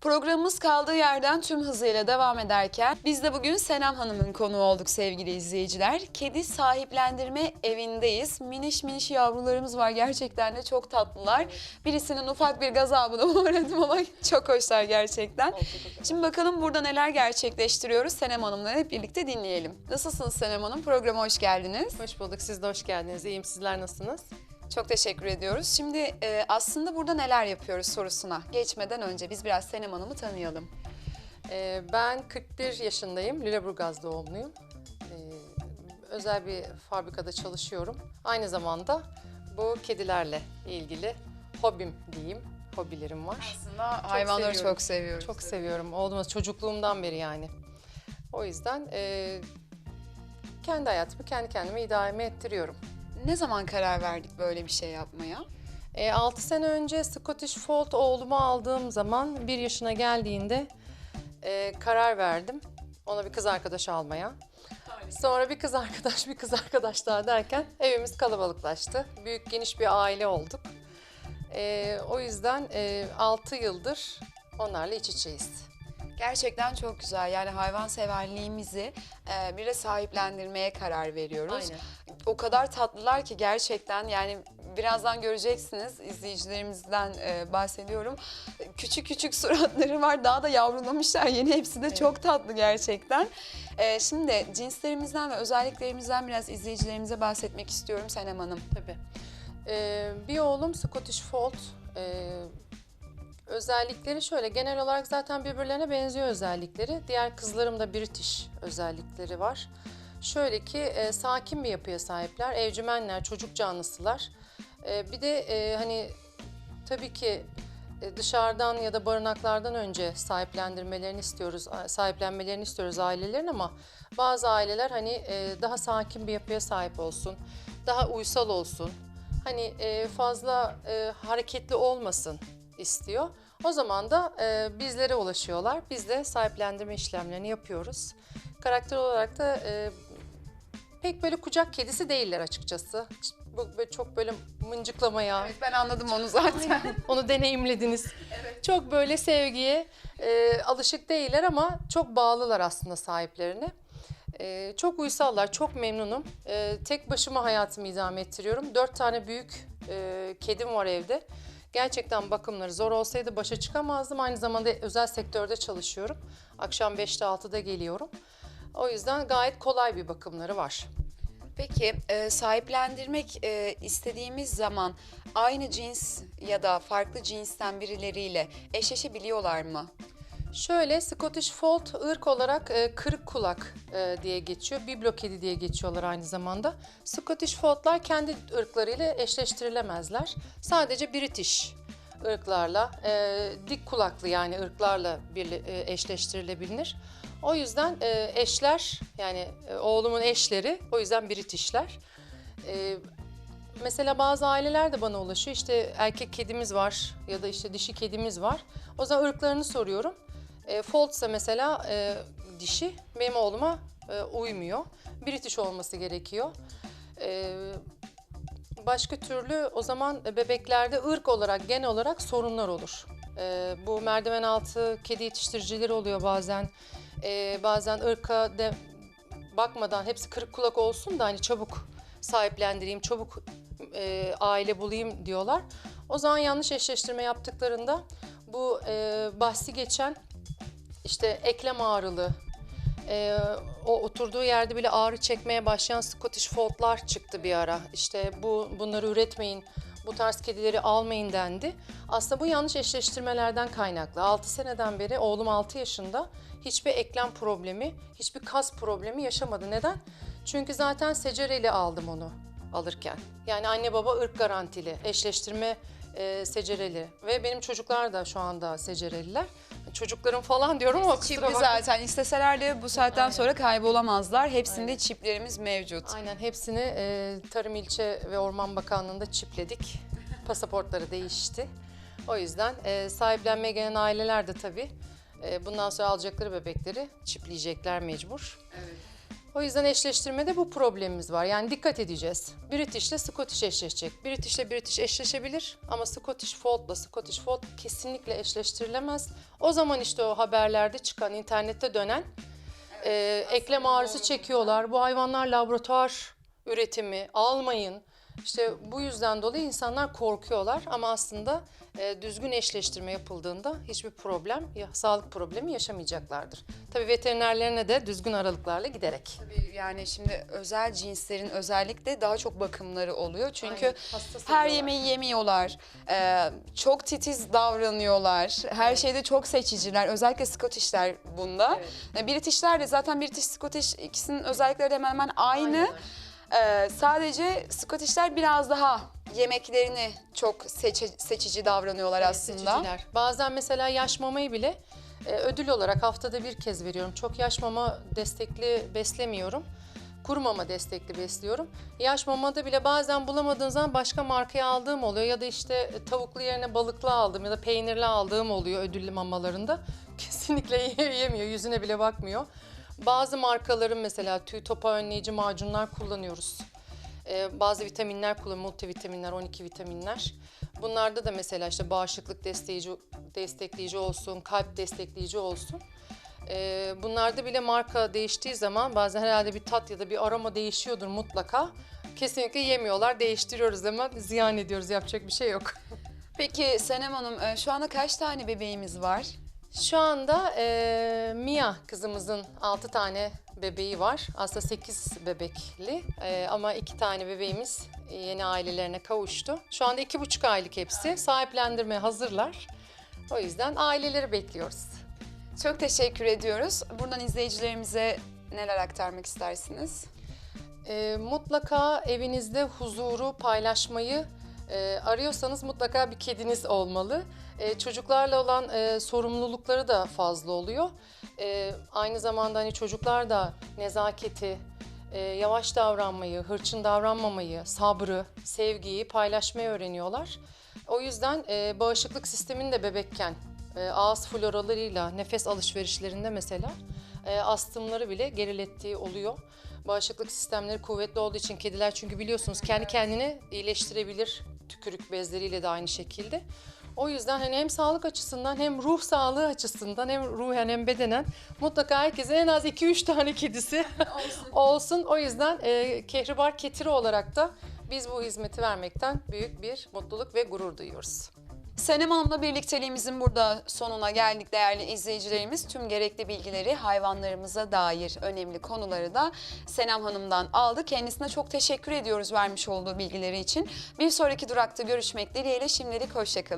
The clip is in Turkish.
Programımız kaldığı yerden tüm hızıyla devam ederken biz de bugün Senem Hanım'ın konuğu olduk sevgili izleyiciler. Kedi sahiplendirme evindeyiz. Miniş miniş yavrularımız var gerçekten de çok tatlılar. Birisinin ufak bir gazabına uğradım ama çok hoşlar gerçekten. Şimdi bakalım burada neler gerçekleştiriyoruz Senem Hanım'la hep birlikte dinleyelim. Nasılsınız Senem Hanım? Programa hoş geldiniz. Hoş bulduk. Siz de hoş geldiniz. İyiyim. Sizler nasılsınız? Çok teşekkür ediyoruz. Şimdi e, aslında burada neler yapıyoruz sorusuna geçmeden önce biz biraz Senem Hanım'ı tanıyalım. Ee, ben 41 yaşındayım. Lüleburgaz doğumluyum. Ee, özel bir fabrikada çalışıyorum. Aynı zamanda bu kedilerle ilgili hobim diyeyim. Hobilerim var. Aslında hayvanları seviyorum. çok seviyoruz. Çok seviyorum. Olduğumuz çocukluğumdan beri yani. O yüzden e, kendi hayatımı kendi kendime idame ettiriyorum. Ne zaman karar verdik böyle bir şey yapmaya? E, 6 sene önce Scottish Fold oğlumu aldığım zaman bir yaşına geldiğinde e, karar verdim. Ona bir kız arkadaş almaya. Sonra bir kız arkadaş, bir kız arkadaş daha derken evimiz kalabalıklaştı. Büyük geniş bir aile olduk. E, o yüzden e, 6 yıldır onlarla iç içeyiz. Gerçekten çok güzel. Yani hayvan severliğimizi e, bir de sahiplendirmeye karar veriyoruz. Aynen. O kadar tatlılar ki gerçekten yani birazdan göreceksiniz izleyicilerimizden e, bahsediyorum. Küçük küçük suratları var. Daha da yavrulamışlar yeni. Hepsi de çok tatlı gerçekten. E, şimdi cinslerimizden ve özelliklerimizden biraz izleyicilerimize bahsetmek istiyorum Senem Hanım. Tabii. Ee, bir oğlum Scottish Fold. Ee, özellikleri şöyle. Genel olarak zaten birbirlerine benziyor özellikleri. Diğer kızlarım da British özellikleri var. Şöyle ki e, sakin bir yapıya sahipler. Evcimenler, çocuk canlısılar. E, bir de e, hani tabii ki e, dışarıdan ya da barınaklardan önce sahiplendirmelerini istiyoruz, sahiplenmelerini istiyoruz ailelerin ama bazı aileler hani e, daha sakin bir yapıya sahip olsun, daha uysal olsun, hani e, fazla hareketli olmasın istiyor. O zaman da bizlere ulaşıyorlar. Biz de sahiplendirme işlemlerini yapıyoruz. Karakter olarak da pek böyle kucak kedisi değiller açıkçası. Bu böyle çok böyle mıncıklamaya, Evet ben anladım onu zaten. onu deneyimlediniz. Çok böyle sevgiye e, alışık değiller ama çok bağlılar aslında sahiplerine. E, çok uysallar, çok memnunum. E, tek başıma hayatımı idame ettiriyorum. Dört tane büyük e, kedim var evde. Gerçekten bakımları zor olsaydı başa çıkamazdım. Aynı zamanda özel sektörde çalışıyorum. Akşam 5'te 6'da geliyorum. O yüzden gayet kolay bir bakımları var. Peki e, sahiplendirmek e, istediğimiz zaman aynı cins ya da farklı cinsten birileriyle eşleşebiliyorlar mı? Şöyle Scottish Fold ırk olarak e, kırık kulak e, diye geçiyor. Biblo kedi diye geçiyorlar aynı zamanda. Scottish Fold'lar kendi ırklarıyla eşleştirilemezler. Sadece British ırklarla, e, dik kulaklı yani ırklarla birle, e, eşleştirilebilir. O yüzden e, eşler yani e, oğlumun eşleri o yüzden British'ler. E, Mesela bazı aileler de bana ulaşıyor. İşte erkek kedimiz var ya da işte dişi kedimiz var. O zaman ırklarını soruyorum. E, Fold'sa mesela e, dişi benim oğluma e, uymuyor. British olması gerekiyor. E, başka türlü o zaman bebeklerde ırk olarak gen olarak sorunlar olur. E, bu merdiven altı kedi yetiştiricileri oluyor bazen. E, bazen ırka de bakmadan hepsi kırık kulak olsun da hani çabuk sahiplendireyim, çabuk e, aile bulayım diyorlar. O zaman yanlış eşleştirme yaptıklarında bu e, bahsi geçen işte eklem ağrılı, e, o oturduğu yerde bile ağrı çekmeye başlayan Scottish Fold'lar çıktı bir ara. İşte bu bunları üretmeyin, bu tarz kedileri almayın dendi. Aslında bu yanlış eşleştirmelerden kaynaklı. 6 seneden beri oğlum 6 yaşında hiçbir eklem problemi, hiçbir kas problemi yaşamadı. Neden? Çünkü zaten secereli aldım onu alırken. Yani anne baba ırk garantili, eşleştirme e, secereli ve benim çocuklar da şu anda secereliler. Çocuklarım falan diyorum ama kusura Çipli bakma. zaten isteseler de bu saatten Aynen. sonra kaybolamazlar. Hepsinde Aynen. çiplerimiz mevcut. Aynen hepsini e, Tarım İlçe ve Orman Bakanlığı'nda çipledik. Pasaportları değişti. O yüzden e, sahiplenmeye gelen aileler de tabii e, bundan sonra alacakları bebekleri çipleyecekler mecbur. O yüzden eşleştirmede bu problemimiz var. Yani dikkat edeceğiz. British ile Scottish eşleşecek. British ile British eşleşebilir ama Scottish Fold ile Scottish Fold kesinlikle eşleştirilemez. O zaman işte o haberlerde çıkan, internette dönen e, eklem ağrısı çekiyorlar. Bu hayvanlar laboratuvar üretimi almayın. İşte bu yüzden dolayı insanlar korkuyorlar ama aslında e, düzgün eşleştirme yapıldığında hiçbir problem, ya, sağlık problemi yaşamayacaklardır. Tabii veterinerlerine de düzgün aralıklarla giderek. Tabii yani şimdi özel cinslerin özellikle daha çok bakımları oluyor. Çünkü Aynen, her yemeği yemiyorlar. Ee, çok titiz davranıyorlar. Her şeyde çok seçiciler. Özellikle Scottish'ler bunda. Evet. Ee, British'ler de zaten British Scottish ikisinin özellikleri hemen hemen aynı. Ee, sadece Scottish'ler biraz daha yemeklerini çok seçi- seçici davranıyorlar aslında. seçiciler. Bazen mesela yaş mamayı bile e, ödül olarak haftada bir kez veriyorum. Çok yaş mama destekli beslemiyorum. Kuru mama destekli besliyorum. Yaş mamada bile bazen bulamadığım zaman başka markaya aldığım oluyor. Ya da işte tavuklu yerine balıklı aldım ya da peynirli aldığım oluyor ödüllü mamalarında. Kesinlikle yemiyor, yüzüne bile bakmıyor. Bazı markaların mesela tüy topa önleyici macunlar kullanıyoruz. Ee, bazı vitaminler kullanıyor, multivitaminler, 12 vitaminler. Bunlarda da mesela işte bağışıklık destekleyici, destekleyici olsun, kalp destekleyici olsun. Ee, bunlarda bile marka değiştiği zaman bazen herhalde bir tat ya da bir aroma değişiyordur mutlaka. Kesinlikle yemiyorlar, değiştiriyoruz ama ziyan ediyoruz, yapacak bir şey yok. Peki Senem Hanım e, şu anda kaç tane bebeğimiz var? Şu anda eee, Mia kızımızın 6 tane bebeği var. Aslında 8 bebekli Eee, ama 2 tane bebeğimiz yeni ailelerine kavuştu. Şu anda 2,5 aylık hepsi. Sahiplendirmeye hazırlar. O yüzden aileleri bekliyoruz. Çok teşekkür ediyoruz. Buradan izleyicilerimize neler aktarmak istersiniz? Eee, mutlaka evinizde huzuru paylaşmayı eee, arıyorsanız mutlaka bir kediniz olmalı. Eee, çocuklarla olan eee, sorumlulukları da fazla oluyor. Eee, aynı zamanda hani çocuklar da nezaketi, eee, yavaş davranmayı, hırçın davranmamayı, sabrı, sevgiyi paylaşmayı öğreniyorlar. O yüzden eee, bağışıklık sistemini de bebekken eee, ağız floralarıyla nefes alışverişlerinde mesela eee, astımları bile gerilettiği oluyor. Bağışıklık sistemleri kuvvetli olduğu için kediler çünkü biliyorsunuz kendi kendini iyileştirebilir tükürük bezleriyle de aynı şekilde. O yüzden hani hem sağlık açısından hem ruh sağlığı açısından hem ruhen hem bedenen mutlaka herkesin en az 2-3 tane kedisi olsun. O yüzden e, Kehribar Ketiri olarak da biz bu hizmeti vermekten büyük bir mutluluk ve gurur duyuyoruz. Senem Hanım'la birlikteliğimizin burada sonuna geldik değerli izleyicilerimiz. Tüm gerekli bilgileri hayvanlarımıza dair önemli konuları da Senem Hanım'dan aldı. Kendisine çok teşekkür ediyoruz vermiş olduğu bilgileri için. Bir sonraki durakta görüşmek dileğiyle şimdilik hoşçakalın.